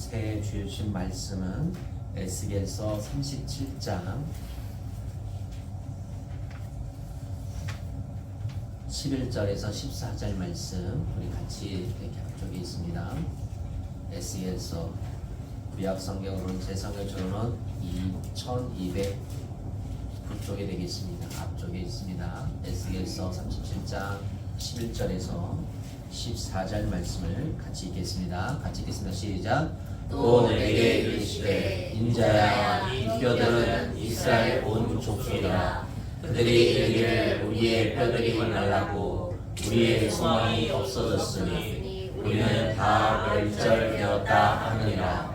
새해 주신 말씀은 에스겔서 37장 11절에서 14절 말씀 우리 같이 이렇게 앞쪽에 있습니다. 에스겔서 우리 앞성경으로는 제 성경처럼은 2200 북쪽에 되겠습니다. 앞쪽에 있습니다. 에스겔서 37장 11절에서 14절 말씀을 같이 읽겠습니다. 같이 읽겠습니다. 시작. 또 내게 이르시되 인자야 이 뼈들은 이스라엘 온 족속이라. 그들이 이르기를 우리의 뼈들이 말라고 우리의 소망이 없어졌으니 우리는 다 멸절되었다 하느니라.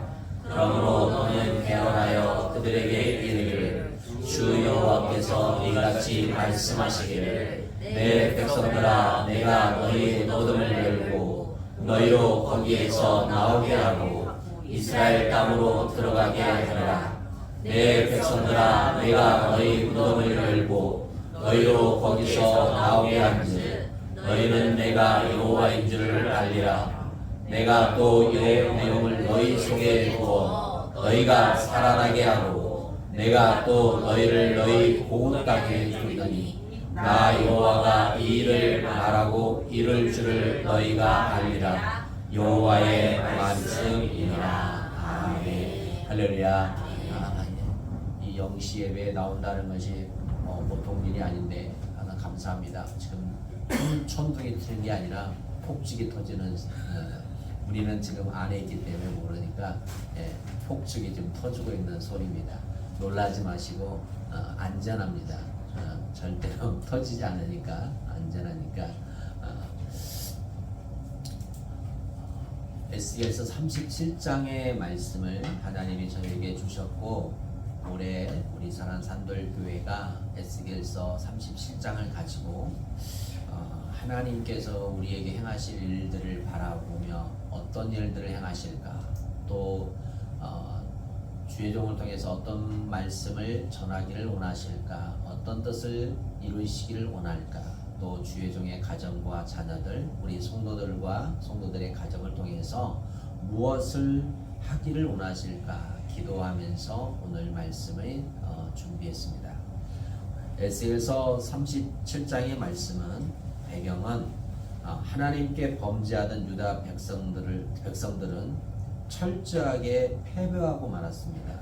그러므로 너는 개헌하여 그들에게 이르기를 주 여호와께서 이같이 말씀하시기를 내 백성들아 내가 너희의 무덤을 열고 너희로 거기에서 나오게 하고 이스라엘 땅으로 들어가게 하리라. 내 백성들아 내가 너희 무덤을 열고 너희로 거기서 나오게 한즉 너희는 내가 여호와인 줄을 알리라. 내가 또이 내용을 너희 속에 두어 너희가 살아나게 하고 내가 또 너희를 너희 고국 땅에 두리니 나 여호와가 이 일을 말하고 이룰 줄을 너희가 알리라 여호와의 말씀이니라. 아멘. 할렐루야. 아, 이 영시 예배에 나온다는 것이 어, 보통 일이 아닌데 하나 감사합니다. 지금 천둥이 트는 게 아니라 폭죽이 터지는 어, 우리는 지금 안에 있기 때문에 모르니까 예, 폭죽이 지금 터지고 있는 소리입니다. 놀라지 마시고 어, 안전합니다. 어, 절대로 터지지 않으니까 안전하니까 어, 에스겔서 37장의 말씀을 하나님이 저에게 주셨고 올해 우리 사랑 산돌 교회가 에스겔서 37장을 가지고 어, 하나님께서 우리에게 행하실 일들을 바라보며 어떤 일들을 행하실까 또 어, 주의 종을 통해서 어떤 말씀을 전하기를 원하실까 어떤 뜻을 이루시기를 원할까 또 주의 종의 가정과 자녀들 우리 성도들과 성도들의 가정을 통해서 무엇을 하기를 원하실까 기도하면서 오늘 말씀을 어, 준비했습니다. 에스겔서 37장의 말씀은 배경은 아, 하나님께 범죄하던 유다 백성들을 백성들은 철저하게 패배하고 말았습니다.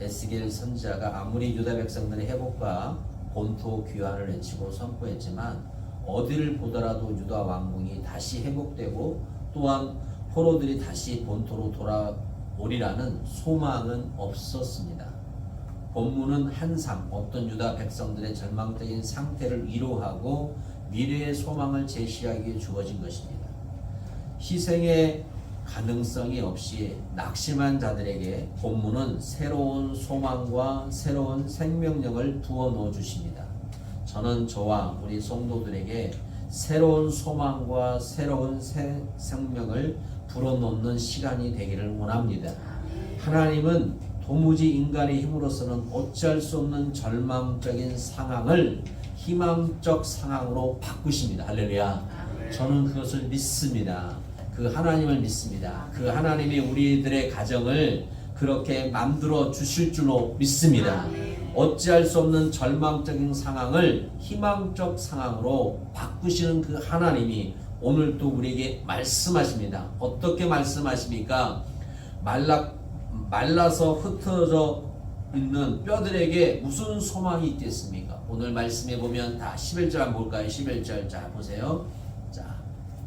에스겔 선지자가 아무리 유다 백성들의 회복과 본토 귀환을 외치고 선포했지만 어디를 보더라도 유다 왕궁이 다시 회복되고 또한 포로들이 다시 본토로 돌아오리라는 소망은 없었습니다. 본문은 한상 어떤 유다 백성들의 절망적인 상태를 위로하고 미래의 소망을 제시하기 위해 주어진 것입니다. 희생의 가능성이 없이 낙심한 자들에게 본문은 새로운 소망과 새로운 생명력을 부어 넣어 주십니다. 저는 저와 우리 성도들에게 새로운 소망과 새로운 새, 생명을 불어넣는 시간이 되기를 원합니다. 하나님은 도무지 인간의 힘으로서는 어찌할 수 없는 절망적인 상황을 희망적 상황으로 바꾸십니다. 할렐루야. 저는 그것을 믿습니다. 그 하나님을 믿습니다. 그 하나님이 우리들의 가정을 그렇게 만들어 주실 줄로 믿습니다. 어찌할 수 없는 절망적인 상황을 희망적 상황으로 바꾸시는 그 하나님이 오늘 또 우리에게 말씀하십니다. 어떻게 말씀하십니까? 말라 말라서 흩어져 있는 뼈들에게 무슨 소망이 있겠습니까? 오늘 말씀해 보면 다 11절 한번 볼까요? 11절 자 보세요.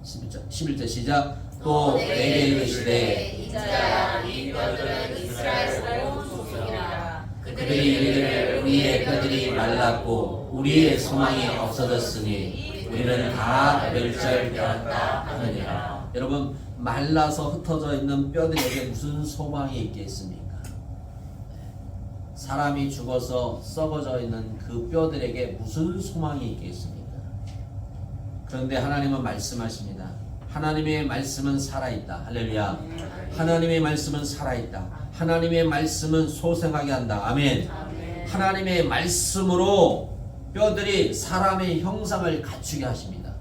자 11절 11절 시작 또 내게 이르시되 인자야 이 뼈들은 이스라엘 온 족속이라 그들이 이르기를 우리의 뼈들이 말랐고 우리의 소망이 없어졌으니 우리는 다 멸절되었다 하느니라. 여러분 말라서 흩어져 있는 뼈들에게 무슨 소망이 있겠습니까? 사람이 죽어서 썩어져 있는 그 뼈들에게 무슨 소망이 있겠습니까? 그런데 하나님은 말씀하십니다. 하나님의 말씀은 살아있다. 할렐루야. 하나님의 말씀은 살아있다. 하나님의 말씀은 소생하게 한다. 아멘. 하나님의 말씀으로 뼈들이 사람의 형상을 갖추게 하십니다.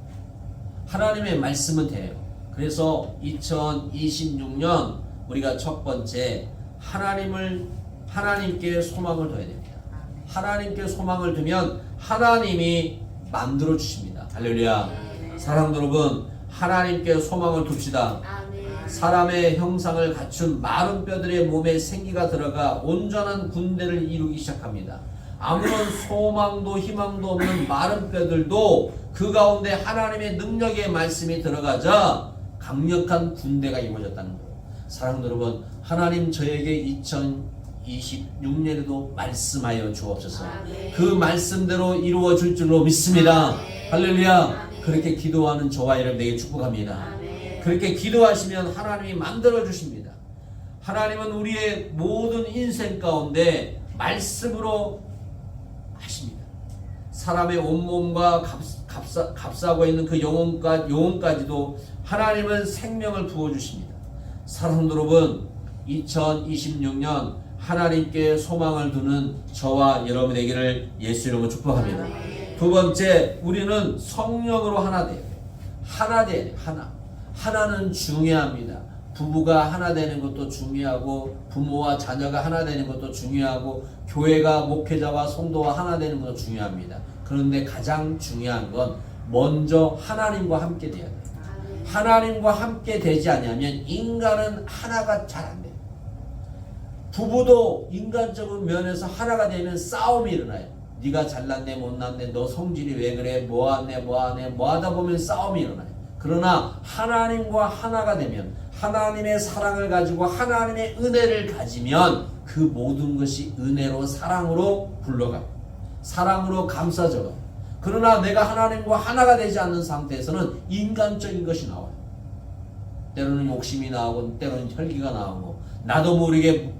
하나님의 말씀은 돼요. 그래서 2026년 우리가 첫 번째 하나님을 하나님께 소망을 둬야 됩니다. 하나님께 소망을 두면 하나님이 만들어 주십니다. 할렐루야. 사랑하는 여러분, 하나님께 소망을 둡시다. 아멘. 사람의 형상을 갖춘 마른 뼈들의 몸에 생기가 들어가 온전한 군대를 이루기 시작합니다. 아무런 소망도 희망도 없는 마른 뼈들도 그 가운데 하나님의 능력의 말씀이 들어가자 강력한 군대가 이루어졌다는 거예요. 사랑하는 여러분, 하나님 저에게 2026년에도 말씀하여 주옵소서. 아멘. 그 말씀대로 이루어질 줄로 믿습니다. 아멘. 할렐루야. 아멘. 그렇게 기도하는 저와 여러분에게 축복합니다. 아멘. 그렇게 기도하시면 하나님이 만들어 주십니다. 하나님은 우리의 모든 인생 가운데 말씀으로 하십니다. 사람의 온몸과 값, 값사, 값싸 고 있는 그 영혼까, 영혼까지도 하나님은 생명을 부어 주십니다. 사랑하는 여러분, 2026년 하나님께 소망을 두는 저와 여러분 되기를 예수 이름으로 축복합니다. 두 번째, 우리는 성령으로 하나 돼요. 하나 돼요. 하나. 하나는 중요합니다. 부부가 하나 되는 것도 중요하고 부모와 자녀가 하나 되는 것도 중요하고 교회가 목회자와 성도와 하나 되는 것도 중요합니다. 그런데 가장 중요한 건 먼저 하나님과 함께 돼야 돼요. 아멘. 하나님과 함께 되지 않으면 인간은 하나가 잘 안 돼요. 부부도 인간적인 면에서 하나가 되면 싸움이 일어나요. 네가 잘났네 못났네 너 성질이 왜 그래 뭐하네 뭐하네 뭐하다 보면 싸움이 일어나요. 그러나 하나님과 하나가 되면 하나님의 사랑을 가지고 하나님의 은혜를 가지면 그 모든 것이 은혜로 사랑으로 굴러가요. 사랑으로 감싸져요. 그러나 내가 하나님과 하나가 되지 않는 상태에서는 인간적인 것이 나와요. 때로는 욕심이 나오고 때로는 혈기가 나오고 나도 모르게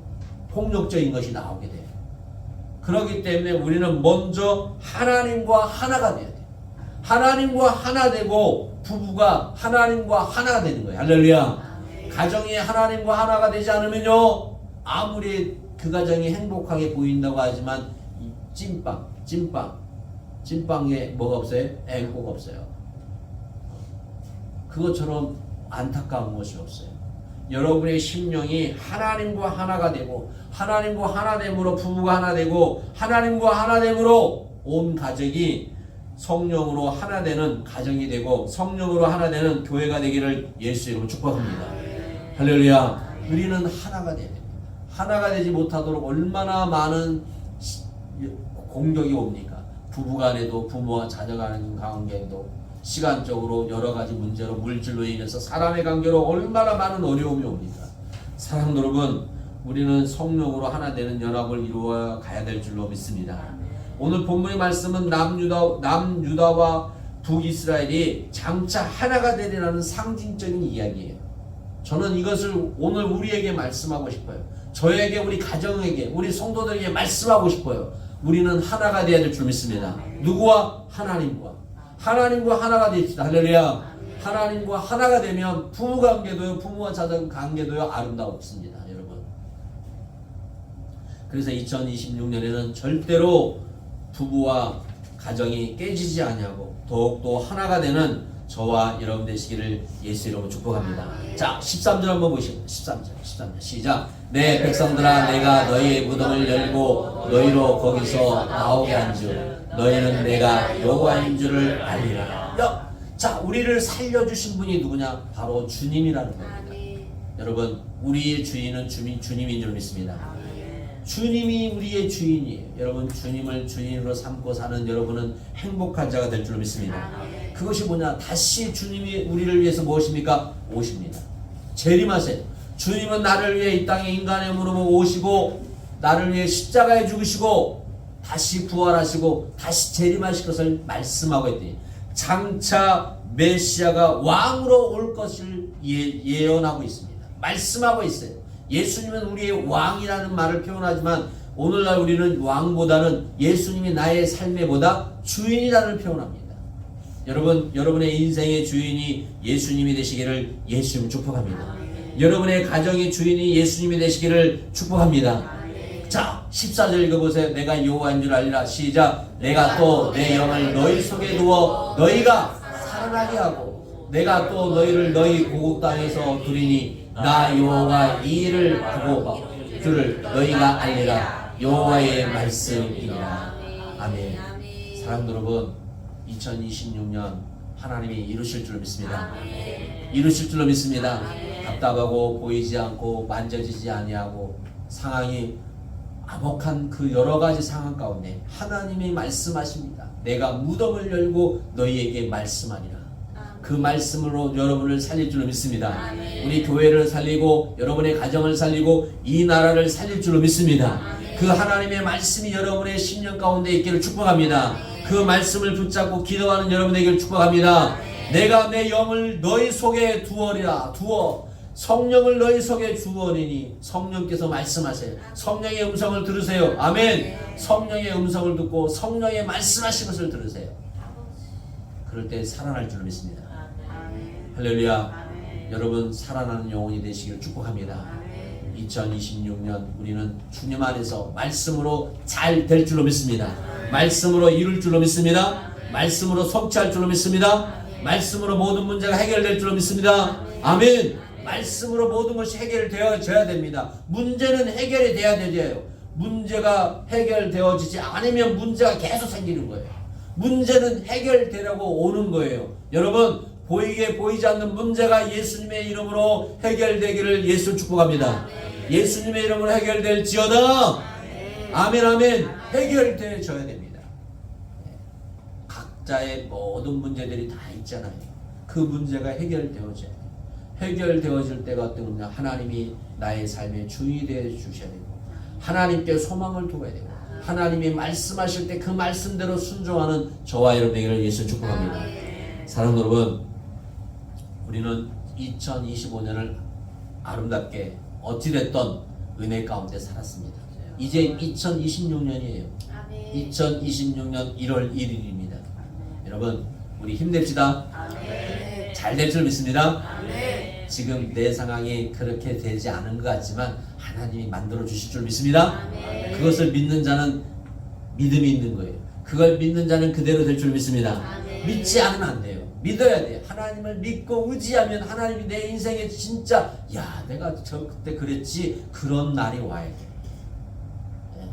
폭력적인 것이 나오게 돼요. 그렇기 때문에 우리는 먼저 하나님과 하나가 돼야 돼요. 하나님과 하나 되고 부부가 하나님과 하나가 되는 거예요. 할렐루야. 가정이 하나님과 하나가 되지 않으면요 아무리 그 가정이 행복하게 보인다고 하지만 이 찐빵 찐빵 찐빵에 뭐가 없어요? 행복 없어요 그것처럼 안타까운 것이 없어요 여러분의 심령이 하나님과 하나가 되고 하나님과 하나 됨으로 부부가 하나 되고 하나님과 하나 됨으로 온 가족이 성령으로 하나 되는 가정이 되고 성령으로 하나 되는 교회가 되기를 예수 이름으로 축복합니다. 할렐루야. 우리는 하나가 됩니다. 하나가 되지 못하도록 얼마나 많은 시- 공격이 옵니까? 부부간에도 부모와 자녀간 관계도 시간적으로 여러 가지 문제로 물질로 인해서 사람의 관계로 얼마나 많은 어려움이 옵니까? 사랑하는 여러분, 우리는 성령으로 하나 되는 연합을 이루어 가야 될 줄로 믿습니다. 오늘 본문의 말씀은 남유다 남유다와 북이스라엘이 장차 하나가 되리라는 상징적인 이야기예요. 저는 이것을 오늘 우리에게 말씀하고 싶어요. 저에게 우리 가정에게 우리 성도들에게 말씀하고 싶어요. 우리는 하나가 되어야 될 줄 믿습니다. 누구와 하나님과 하나님과 하나가 되십시다. 할렐루야. 하나님과 하나가 되면 부부 관계도요, 부모와 자녀 관계도요 아름다웠습니다, 여러분. 그래서 2026년에는 절대로 부부와 가정이 깨지지 아니하고 더욱더 하나가 되는 저와 여러분 되시기를 예수 이름으로 축복합니다. 자, 13절 한번 보시죠. 13절, 13절 시작. 내 백성들아 내가 너희의 무덤을 열고 너희로 거기서 나오게 한줄 너희는 내가 여호와인 줄을 알리라. 야, 자, 우리를 살려주신 분이 누구냐? 바로 주님이라는 겁니다. 아멘. 여러분, 우리의 주인은 주님, 주님인 줄 믿습니다. 아멘. 주님이 우리의 주인이에요. 여러분 주님을 주인으로 삼고 사는 여러분은 행복한 자가 될 줄 믿습니다. 아멘. 그것이 뭐냐? 다시 주님이 우리를 위해서 무엇입니까? 오십니다. 재림하세요. 주님은 나를 위해 이 땅에 인간의 무릎을 오시고 나를 위해 십자가에 죽으시고 다시 부활하시고 다시 재림하실 것을 말씀하고 있더니 장차 메시아가 왕으로 올 것을 예, 예언하고 있습니다. 말씀하고 있어요. 예수님은 우리의 왕이라는 말을 표현하지만 오늘날 우리는 왕보다는 예수님이 나의 삶에보다 주인이라는 표현합니다. 여러분, 여러분의 인생의 주인이 예수님이 되시기를 예수님 축복합니다. 여러분의 가정의 주인이 예수님이 되시기를 축복합니다. 자, 14절 읽어보세요. 내가 여호와인 줄 알리라. 시작. 내가 또 내 영을 너희 속에 두어 너희가 살아나게 하고 내가 또 너희를 너희 고국 땅에서 두리니 나 여호와가 이 일을 하고 줄을 너희가 알리라 여호와의 말씀이니라 아멘 사랑하는 여러분 2026년 하나님이 이루실 줄 믿습니다 이루실 줄로 믿습니다 답답하고 보이지 않고 만져지지 아니하고 상황이 암혹한 그 여러 가지 상황 가운데 하나님이 말씀하십니다 내가 무덤을 열고 너희에게 말씀하니라 그 말씀으로 여러분을 살릴 줄로 믿습니다. 우리 교회를 살리고 여러분의 가정을 살리고 이 나라를 살릴 줄로 믿습니다. 그 하나님의 말씀이 여러분의 심령 가운데 있기를 축복합니다. 그 말씀을 붙잡고 기도하는 여러분에게 축복합니다. 내가 내 영을 너희 속에 두어리라 두어 성령을 너희 속에 주어니니 성령께서 말씀하세요. 성령의 음성을 들으세요. 아멘. 성령의 음성을 듣고 성령의 말씀하신 것을 들으세요. 그럴 때 살아날 줄 믿습니다. 할렐루야. 여러분 살아나는 영혼이 되시길 축복합니다. 2026년 우리는 주님 안에서 말씀으로 잘 될 줄로 믿습니다. 말씀으로 이룰 줄로 믿습니다. 말씀으로 성취할 줄로 믿습니다. 말씀으로 모든 문제가 해결될 줄로 믿습니다. 아멘. 말씀으로 모든 것이 해결되어져야 됩니다. 문제는 해결이 돼야 되죠. 문제가 해결되어지지 않으면 문제가 계속 생기는 거예요. 문제는 해결되라고 오는 거예요. 여러분 보이게 보이지 않는 문제가 예수님의 이름으로 해결되기를 예수 축복합니다. 예수님의 이름으로 해결될지어다. 아멘 아멘. 해결되어져야 됩니다. 네. 각자의 모든 문제들이 다 있잖아요. 그 문제가 해결되어져야. 해결되어질 때가 어떤 거냐 하나님이 나의 삶의 주인이 되어 주셔야 되고 하나님께 소망을 두어야 되고 하나님이 말씀하실 때 그 말씀대로 순종하는 저와 여러분에게 예수 축복합니다. 사랑하는 여러분 우리는 2025년을 아름답게 어찌됐던 은혜 가운데 살았습니다. 이제 2026년이에요. 2026년 1월 1일입니다. 여러분 우리 힘냅시다. 잘 될 줄 믿습니다. 지금 내 상황이 그렇게 되지 않은 것 같지만 하나님이 만들어 주실 줄 믿습니다. 그것을 믿는 자는 믿음이 있는 거예요. 그걸 믿는 자는 그대로 될 줄 믿습니다. 믿지 않으면 안 돼요. 믿어야 돼요. 하나님을 믿고 의지하면 하나님이 내 인생에 진짜 야 내가 저 그때 그랬지 그런 날이 와야 돼. 예.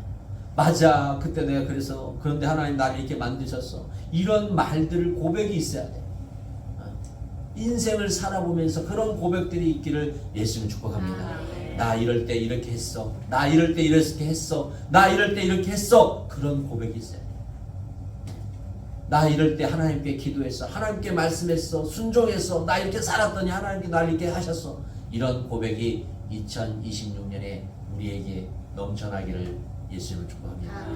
맞아 그때 내가 그래서 그런데 하나님 나를 이렇게 만드셨어. 이런 말들을 고백이 있어야 돼. 어. 인생을 살아보면서 그런 고백들이 있기를 예수님 축복합니다. 나 이럴 때 이렇게 했어. 나 이럴 때 이렇게 했어. 나 이럴 때 이렇게 했어. 그런 고백이 있어야 돼. 나 이럴 때 하나님께 기도했어. 하나님께 말씀했어. 순종했어. 나 이렇게 살았더니 하나님께 날 이렇게 하셨어. 이런 고백이 2026년에 우리에게 넘쳐나기를 예수님을 축복합니다.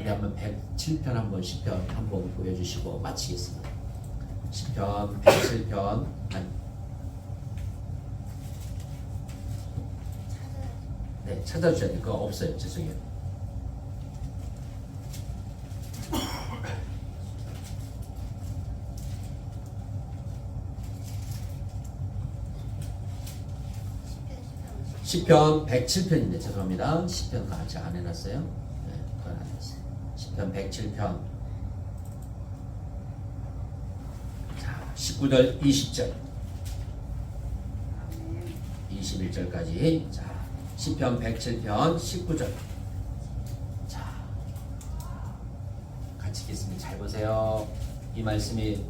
우리 한번 107편 한번 10편 한번 보여주시고 마치겠습니다. 10편 107편 아니 네 찾아주셔야. 그거 없어요. 죄송해요. 시편 107편인데 죄송합니다. 시편 같이 안 해놨어요. 네, 그건 안 했어요. 시편 107편. 자, 19절, 20절, 21절까지. 자, 시편 107편 19절. 자, 같이 읽겠습니다. 잘 보세요. 이 말씀이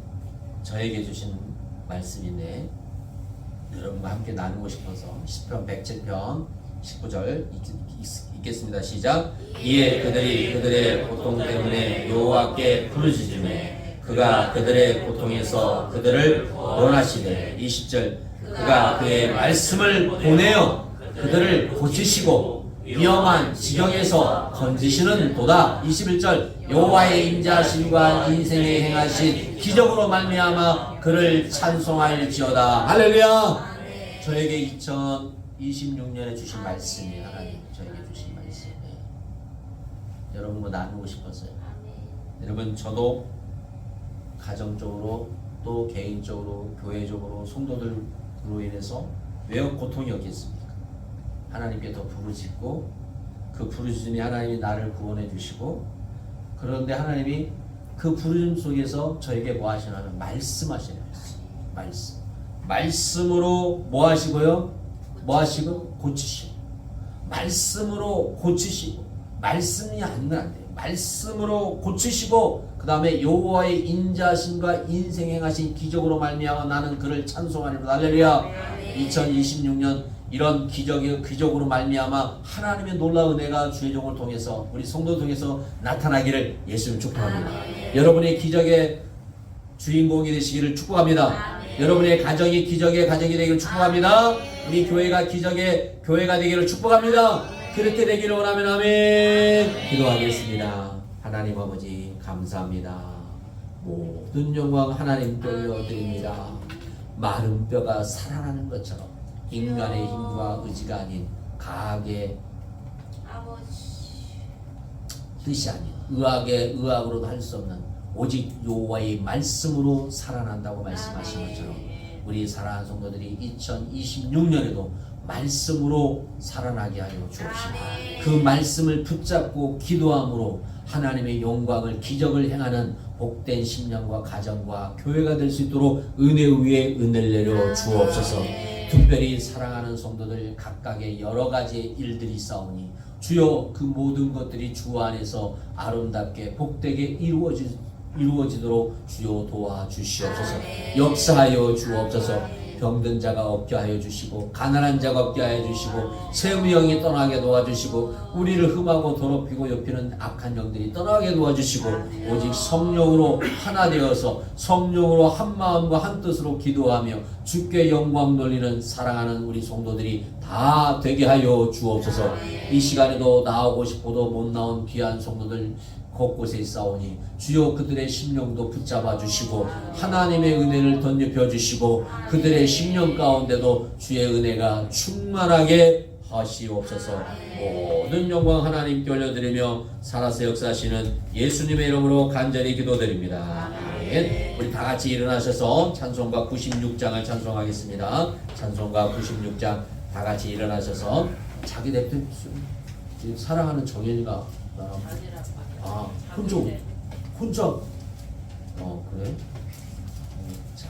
저에게 주신 말씀인데 여러분과 함께 나누고 싶어서 10편 107편 19절 읽겠습니다. 시작. 이에 그들이 그들의 고통 때문에 여호와께 부르짖음에 그가 그들의 고통에서 그들을 원하시되 20절 그가 그의 말씀을 보내어 그들을 고치시고 위험한 지경에서 건지시는 도다. 21절 여호와의 인자심과 인생에 행하신 기적으로 말미암아 그를 찬송할지어다. 할렐루야! 저에게 2026년에 주신 말씀이 하나님 저에게 주신 말씀 네. 여러분과 나누고 싶었어요? 여러분 저도 가정적으로 또 개인적으로 교회적으로 성도들로 인해서 왜 고통이 없겠습니까? 하나님께 더 부르짖고 그 부르짖음이 하나님이 나를 구원해 주시고 그런데 하나님이 그 부르짖음 속에서 저에게 뭐 하시냐면 말씀하시는 말씀 말씀 말씀으로 뭐 하시고요? 뭐 하시고 고치시고 말씀으로 고치시고 말씀이 아니면 안 돼요. 말씀으로 고치시고 그 다음에 여호와의 인자심과 인생 행하신 기적으로 말미암아 나는 그를 찬송하리로다 할렐루야 2026년 이런 기적이 기적으로 말미암아 하나님의 놀라운 은혜가 주의 종을 통해서 우리 성도 통해서 나타나기를 예수님 축복합니다. 여러분의 기적의 주인공이 되시기를 축복합니다. 여러분의 가정이 기적의 가정이 되기를 축복합니다. 우리 교회가 기적의 교회가 되기를 축복합니다. 그렇게 되기를 원하면 아멘. 기도하겠습니다. 하나님 아버지 감사합니다. 모든 영광 하나님께 올려드립니다. 마른 뼈가 살아나는 것처럼 인간의 힘과 의지가 아닌 아버지 뜻이 아닌 의학의 의학으로도 할 수 없는 오직 여호와의 말씀으로 살아난다고 말씀하신 것처럼 우리 사랑하는 성도들이 2026년에도 말씀으로 살아나게 하여 주옵시고 그 말씀을 붙잡고 기도함으로 하나님의 영광을 기적을 행하는 복된 심령과 가정과 교회가 될 수 있도록 은혜 위에 은혜를 내려 주옵소서. 특별히 사랑하는 성도들 각각의 여러 가지의 일들이 싸우니 주여 그 모든 것들이 주 안에서 아름답게 복되게 이루어지, 이루어지도록 주여 도와주시옵소서. 역사하여 주옵소서. 병든 자가 없게 하여 주시고 가난한 자가 없게 하여 주시고 세무형이 떠나게 도와주시고 우리를 흠하고 더럽히고 엽히는 악한 영들이 떠나게 도와주시고 오직 성령으로 하나 되어서 성령으로 한 마음과 한 뜻으로 기도하며 주께 영광 돌리는 사랑하는 우리 성도들이 다 되게 하여 주옵소서. 이 시간에도 나오고 싶어도 못 나온 귀한 성도들 곳곳에 있사오니 주여 그들의 심령도 붙잡아 주시고 하나님의 은혜를 덧입혀 주시고 그들의 심령 가운데도 주의 은혜가 충만하게 하시옵소서. 모든 영광 하나님께 올려드리며 살아서 역사하시는 예수님의 이름으로 간절히 기도드립니다. 우리 다 같이 일어나셔서 찬송가 96장을 찬송하겠습니다. 찬송가 96장 다 같이 일어나셔서 자기 대표 사랑하는 정현이가? 나랑 아, 혼자, 혼자. 어, 그래? 어, 자,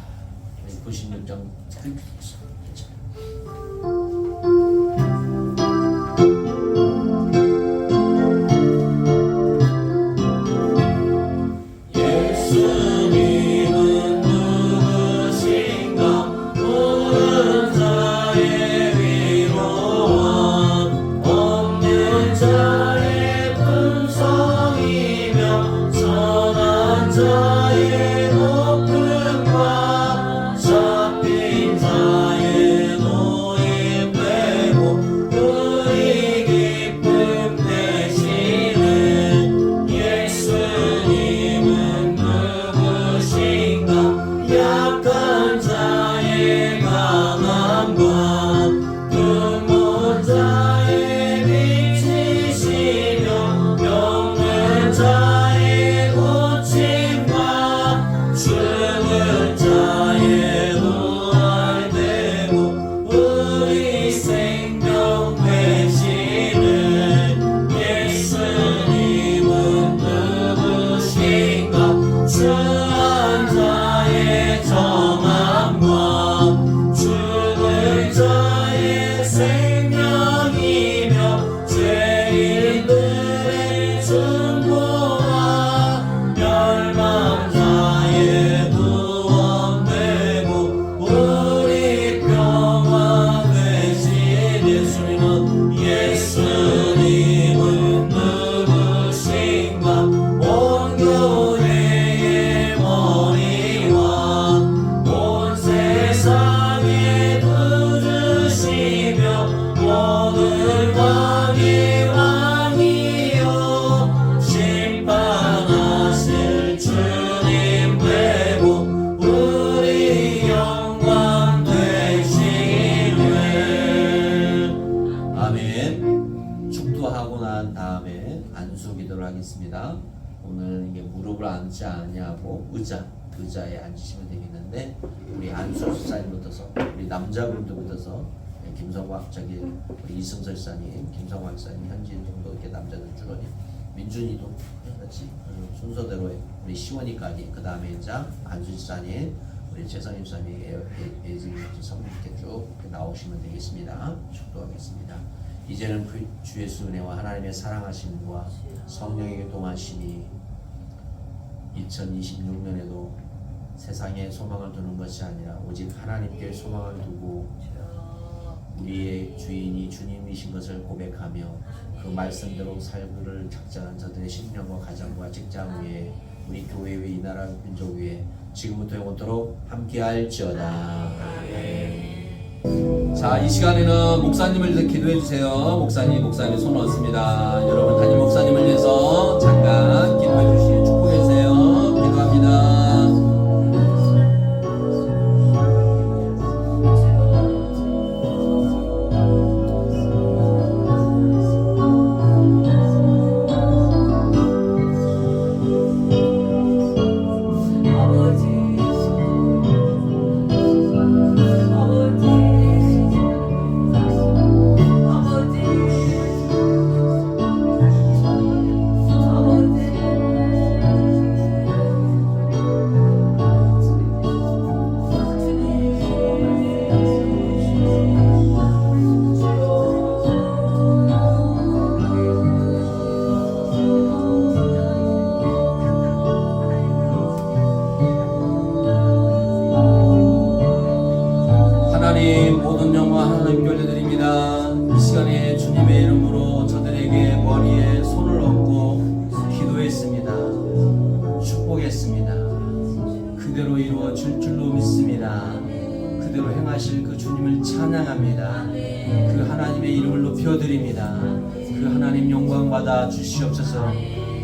96장. 난 다음에 안수 기도를 하겠습니다 오늘 이게 무릎을 앉지 않냐고 의자 의자에 앉으시면 되겠는데 우리 안수 수사님부터서 우리 남자분들부터서 네, 김성화 저기 우리 이승설 사님, 김성화 사님, 현진 정도 이렇게 남자들 주로니 민준이도 같이 순서대로 우리 시원이까지 그 다음에 이제 안수 사님, 우리 재성임 사님, 예지 선물 이렇게 쭉 나오시면 되겠습니다. 이제는 그주 예수 은혜와 하나님의 사랑하심과 성령의 동하심이 2026년에도 세상에 소망을 두는 것이 아니라 오직 하나님께 소망을 두고 우리의 주인이 주님이신 것을 고백하며 그 말씀대로 살기를 작정한 저들의 신령과 가정과 직장 위에 우리 교회 위에 이 나라 민족 위에 지금부터 영원토록 함께할지어다. 아멘. 자, 이 시간에는 목사님을 위해서 기도해 주세요. 목사님, 목사님 손 얹습니다. 여러분 담임 목사님을 위해서 잠깐 기도해 주시고 축복해 주세요. 기도합니다. 하실 그 주님을 찬양합니다. 그 하나님의 이름을 높여드립니다. 그 하나님 영광 받아 주시옵소서.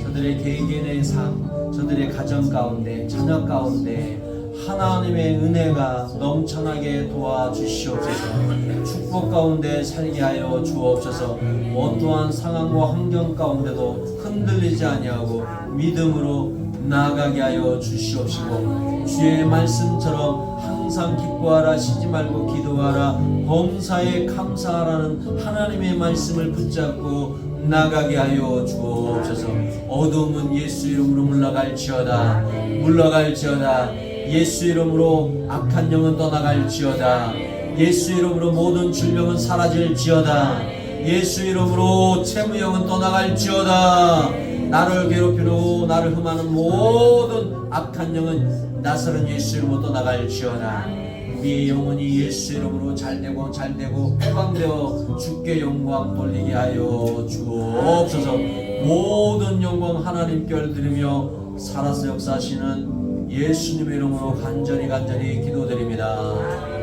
저들의 개개인의 삶, 저들의 가정 가운데, 자녀 가운데 하나님의 은혜가 넘쳐나게 도와주시옵소서. 축복 가운데 살게 하여 주옵소서. 어떠한 상황과 환경 가운데도 흔들리지 아니하고 믿음으로 나아가게 하여 주시옵시고 주의 말씀처럼 항상 기뻐하라 쉬지 말고 기도하라 범사에 감사하라는 하나님의 말씀을 붙잡고 나가게 하여 주옵소서. 어둠은 예수 이름으로 물러갈지어다 물러갈지어다. 예수 이름으로 악한 영은 떠나갈지어다. 예수 이름으로 모든 질병은 사라질지어다. 예수 이름으로 채무형은 떠나갈지어다. 나를 괴롭히고 나를 흠하는 모든 악한 영은 나서는 예수 이름으로 떠나갈지어다 우리의 영혼이 예수 이름으로 잘되고 잘되고 해방되어 주께 영광 돌리게 하여 주옵소서. 모든 영광 하나님께 올드리며 살아서 역사하시는 예수님의 이름으로 간절히 간절히 기도드립니다